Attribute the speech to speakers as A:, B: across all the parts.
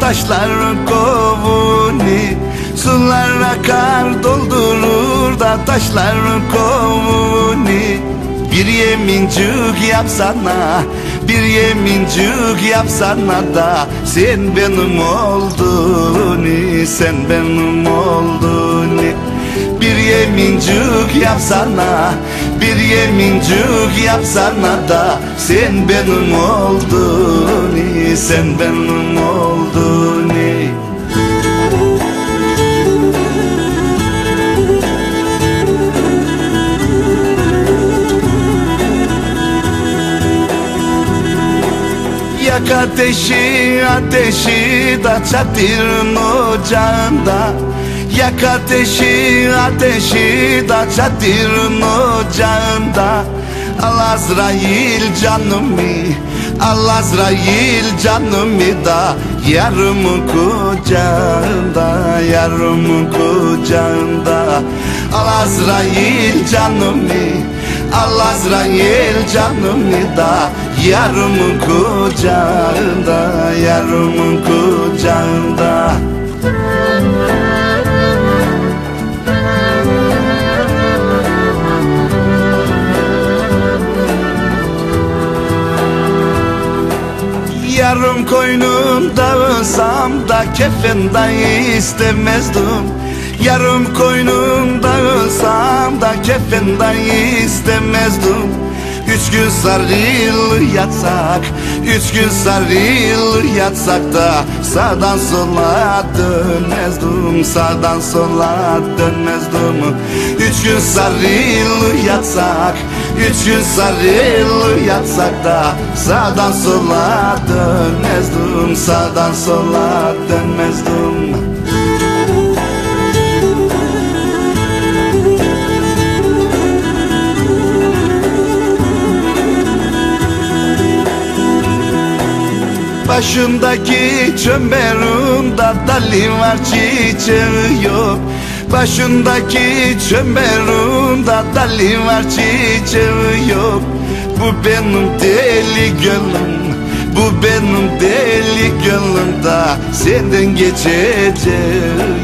A: taşlar kovuni. Sular akar doldurur da taşlar kovuni. Bir yemincik yapsana Bir yemincik yapsana da Sen benim oldun Sen benim oldun bir yemincik yapsana Bir yemincik yapsana da Sen benim oldun Sen benim oldun Yak ateşi ateşi da çatırın ocağında Yak ateşi ateşi da çatırın ocağında Al Azrail canımı Al Azrail canımı da Yarımın kucağında Yarımın kucağında. Al Azrail canımı Al Azrail canımı da Yarımın kucağında Yarımın kucağında Yarım koynumda ölsem da kefen dahi istemezdim. Yarım koynumda ölsem da kefen dahi istemezdim Üç gün sarıl yatsak Üç gün sarıl yatsak da Sağdan sola dönmezdim Sağdan sola dönmezdim Üç gün sarıl yatsak Üç gün sarıl yatsak da Sağdan sola dönmezdim Sağdan sola dönmezdim Başındaki çömberinde dali var çiçeği yok. Başındaki çömberinde dali var çiçeği yok. Bu benim deli gönlüm Bu benim deli gönlümde Senden geçeceği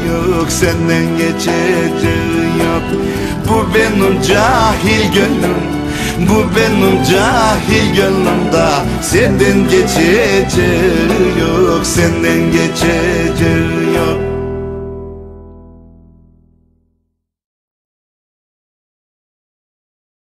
A: yok Senden geçeceği yok. Bu benim cahil gönlüm bu benim cahil gönlümde Senden geçeceği yok Senden geçeceği yok